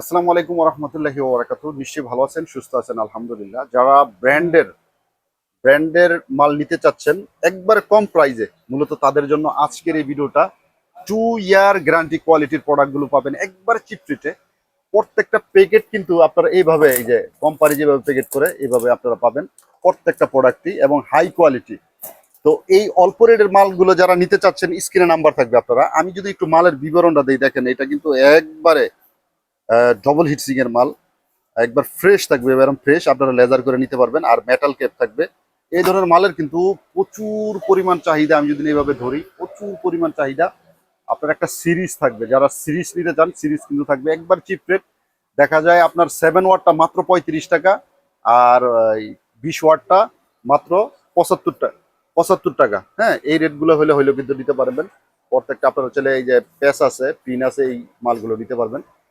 আসসালামু আলাইকুম রহমতুল্লাহি ওবরাকাতু। নিশ্চয়ই ভালো আছেন, সুস্থ আছেন, আলহামদুলিল্লাহ। যারা ব্র্যান্ডের ব্র্যান্ডের মাল নিতে চাচ্ছেন, একবারে কম প্রাইজে, মূলত তাদের জন্য আজকের এই ভিডিওটা টু ইয়ার গ্যারান্টি কোয়ালিটির প্রোডাক্টগুলো পাবেন একবারে চিপ প্রত্যেকটা প্যাকেট কিন্তু আপনারা এইভাবে, এই যে কোম্পানি যেভাবে প্যাকেট করে, এইভাবে আপনারা পাবেন প্রত্যেকটা প্রোডাক্টই এবং হাই কোয়ালিটি তো এই অল্প রেটের মালগুলো যারা নিতে চাচ্ছেন স্ক্রিনে নাম্বার থাকবে আপনারা। আমি যদি একটু মালের বিবরণটা দিই, দেখেন এটা কিন্তু একবারে ডবল হিটসিং এর মাল। একবার ফ্রেশ থাকবে এরকম ফ্রেশ আপনারা লেজার করে নিতে পারবেন, আর মেটাল কেপ থাকবে। এই ধরনের মালের কিন্তু প্রচুর পরিমাণ চাহিদা, আমি যদি এইভাবে ধরি, প্রচুর পরিমাণ চাহিদা। আপনার একটা সিরিজ থাকবে, যারা সিরিজ নিতে চান সিরিজ কিন্তু থাকবে। একবার চিপ রেট দেখা যায় আপনার সেভেন ওয়াটটা মাত্র পঁয়ত্রিশ টাকা, আর বিশ ওয়াটটা মাত্র পঁচাত্তর টাকা পঁচাত্তর টাকা। হ্যাঁ এই রেটগুলো হলে হলেও কিন্তু নিতে পারবেন। প্রত্যেকটা আপনার চলে এই যে প্যাস আছে পিন আছে, এই মালগুলো নিতে পারবেন।